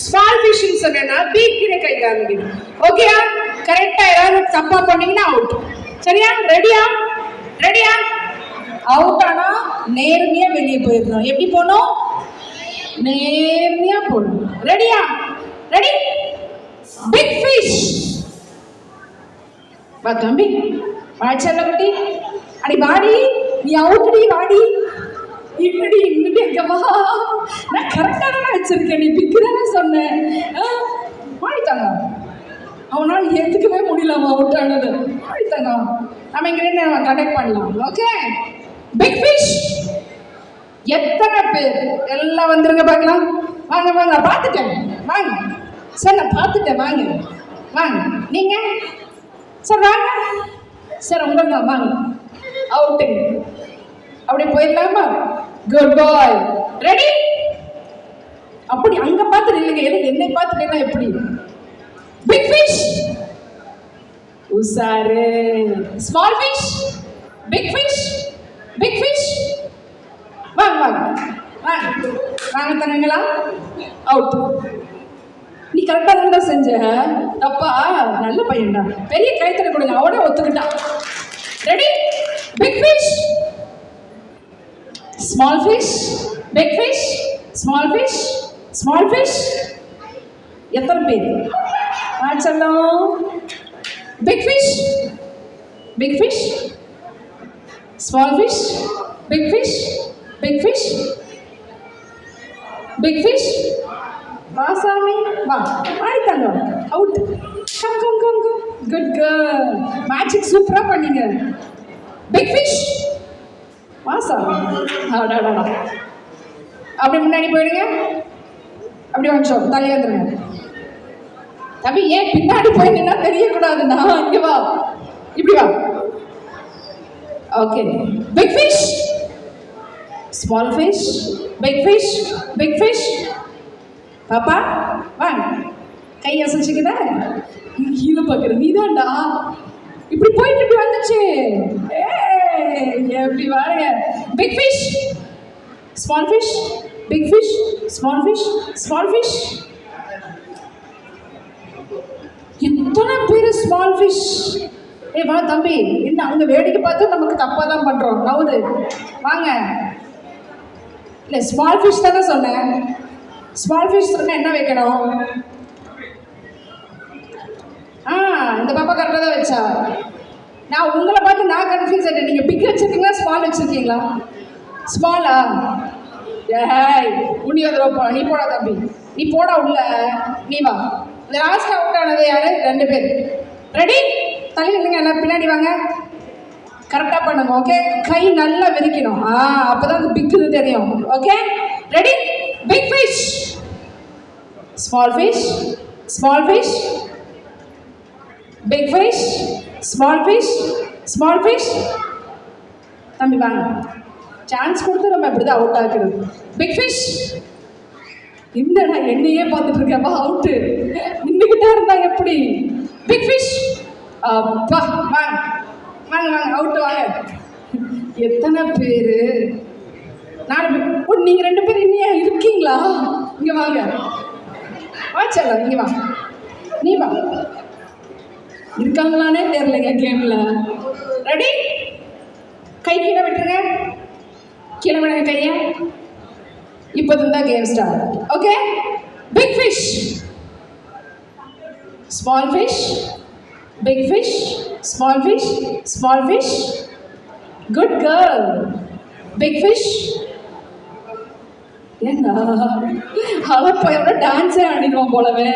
Small ஃபிஷ்ஷுன்னு சொன்னேன்னா big கிட்ட கை காமிக்கணும் ஓகேயா கரெக்டாக ஏதாவது தப்பாக பண்ணீங்கன்னா அவுட் சரியா? ரெடியா ரெடியா அவுட் ஆனால் நேர்மையாக வெளியே போயிடணும். எப்படி போகணும் நேர்மையாக போகணும் ரெடியா ரெடி பிக் ஃபிஷ் வா தம்பி. வா செல்லக்குட்டி. அடி வாடி. நீ அவுட்டுடி வாடி. இப்படி இன்னும் எங்கம்மா நான் கரெக்டாக தானே வச்சிருக்கேன். நீ பிக்கு தானே சொன்னேன் ஆ, அவனால் அவனால ஏற்றுக்கவே முடியல அவுட்டானது அவுட் நம்ம இங்கே நம்ம கனெக்ட் பண்ணலாம். ஓகே பிக் ஃபிஷ் எத்தனை பேர்? எல்லாம் வந்துருங்க பார்க்கலாம். வாங்க வாங்க பார்த்துட்டேன். வாங்க. சார் நான் பார்த்துட்டேன். வாங்க. வாங்க. நீங்கள் சார் வாங்க. சார் உங்களுக்கு தான் வாங்க. அவுட்டு அப்படியே போயிடலாமா குட் பாய் ரெடி அப்படி அங்க பார்த்து நில்லுங்க எனக்கு என்னை பார்த்துட்டேன்னா எப்படி? Big fish உசாரு small fish big fish big fish வாங்க வாங்க. வாங்க. வாங்க தங்கங்களா. அவுட் நீ கரெக்டாக தான் செஞ்ச தப்பா? நல்ல பையன்டா. பெரிய கைத்தனை கொடுங்க. அவனே ஒத்துக்கிட்டான். Ready big fish small fish big fish small fish small fish எத்தனை பேர் ஆ செல்லம் big fish big fish small fish big fish big fish big fish வா சாமி வா ஆடித்தாங்க out come come come come good girl magic சூப்பராக பண்ணீங்க big fish வா அடாடாடா அப்படி முன்னாடி போயிடுங்க. அப்படி வாங்கிச்சோம் தலையை வந்துருங்க தம்பி ஏன் பின்னாடி போய் நின்னா தெரியக்கூடாது? நான் இங்க வா. இப்படி வா. Okay big fish small fish big fish big fish பாப்பா வாங்க கை அசைச்சுக்கிட்ட. கீழே பார்க்குற நீதான்டா. இப்படி போயிட்டு இப்படி வந்துச்சு ஏய், எப்படி வாருங்க big fish small fish big fish small fish small fish எத்தனை பேர் ஸ்மால் ஃபிஷ் ஏ வா தம்பி என்ன அங்கே வேடிக்கை பார்த்து நமக்கு தப்பாக தான் பண்ணுறோம் நவுது வாங்க. இல்லை ஸ்மால் ஃபிஷ் தானே சொன்னேன். ஸ்மால் ஃபிஷ் சொன்னால் என்ன வைக்கணும்? ஆ இந்த பாப்பா கரெக்டாக தான் வச்சா. நான் உங்களை பார்த்து நான் கன்ஃபியூஸ் ஆகிட்டேன் நீங்கள் பிக் வச்சுருக்கீங்களா ஸ்மால் வச்சுருக்கீங்களா? ஸ்மாலா ஏய் உன்னி வந்துடும் போ நீ போடா தம்பி. நீ போடா உள்ள. நீ வா. லாஸ்ட் அவுட் ஆனது யாரு? ரெண்டு பேர். ரெடி தள்ளி நில்லுங்க எல்லாம் பின்னாடி வாங்க. கரெக்டாக பண்ணுங்க ஓகே கை நல்லா விரிக்கணும். ஆ அப்போ தான் அந்த பிக்குது தெரியும். Okay ready big fish small fish small fish big fish small fish small fish தம்பி வாங்க. சான்ஸ் கொடுத்து நம்ம இப்படி தான் அவுட் ஆகிறது பிக் ஃபிஷ் இந்த நான் என்னையே பார்த்துட்டு இருக்கேன்ப்பா அவுட்டு நின்றுக்கிட்டே இருந்தா எப்படி? பிக் ஃபிஷ் அப்பா வாங்க வாங்க வாங்க அவுட்டு வாங்க. எத்தனை பேர்? நான் ஓ நீங்கள் ரெண்டு பேரும் இன்னையா இருக்கீங்களா? இங்கே வாங்க. வா செல்லம் இங்கே வா. நீ வா. இருக்காங்களானே தெரியலைங்க கேமில் ரெடி கை கீழே விட்டுருங்க கீழே விடுங்க கையை. இப்போ தான் game start okay big fish small fish big fish small fish small fish good girl big fish ஏண்டா அழப்பையோட டான்ஸே ஆடிடுவோம் போலவே.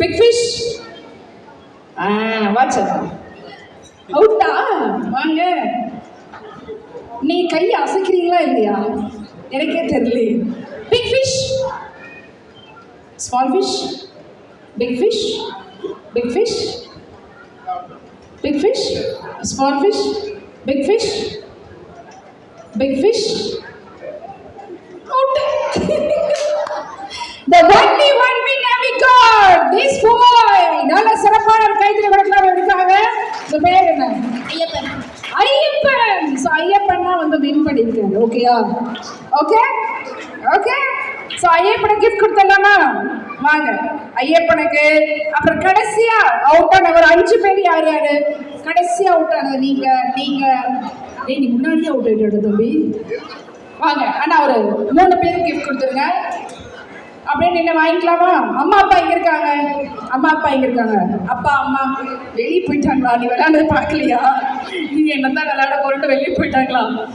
பிக் ஃபிஷ் ஆ வாட்ச் அவுட்டா வாங்க. நீ கை அசைக்கிறீங்களா இல்லையா? எனக்கே தெரியல. Big fish small fish big fish big fish big fish small fish big fish big fish out The only Ayyappan பண்ணியிருக்காரு ஓகேயா ஓகே ஓகே ஸோ ஐயப்பனுக்கு கிஃப்ட் கொடுத்துடலாமா? வாங்க. ஐயப்பனுக்கு அப்புறம் கடைசியா அவுட் ஆன ஒரு அஞ்சு பேர் யார் யாரு? கடைசியா அவுட் ஆனது நீங்க நீங்க. ஏய் நீ முன்னாடியே அவுட் ஆயிட்டு தம்பி. வாங்க. அண்ணா ஒரு மூணு பேருக்கு கிஃப்ட் கொடுத்துருங்க. அப்படியே நின்று வாங்கிக்கலாமா? அம்மா அப்பா எங்க இருக்காங்க? அம்மா அப்பா எங்க இருக்காங்க? அப்பா அம்மா வெளியே போயிட்டாங்களா? நீ விளையாடுறது பார்க்கலையா? நீங்கள் என்ன தான் விளையாட போறேன்னு வெளியே போயிட்டாங்களா?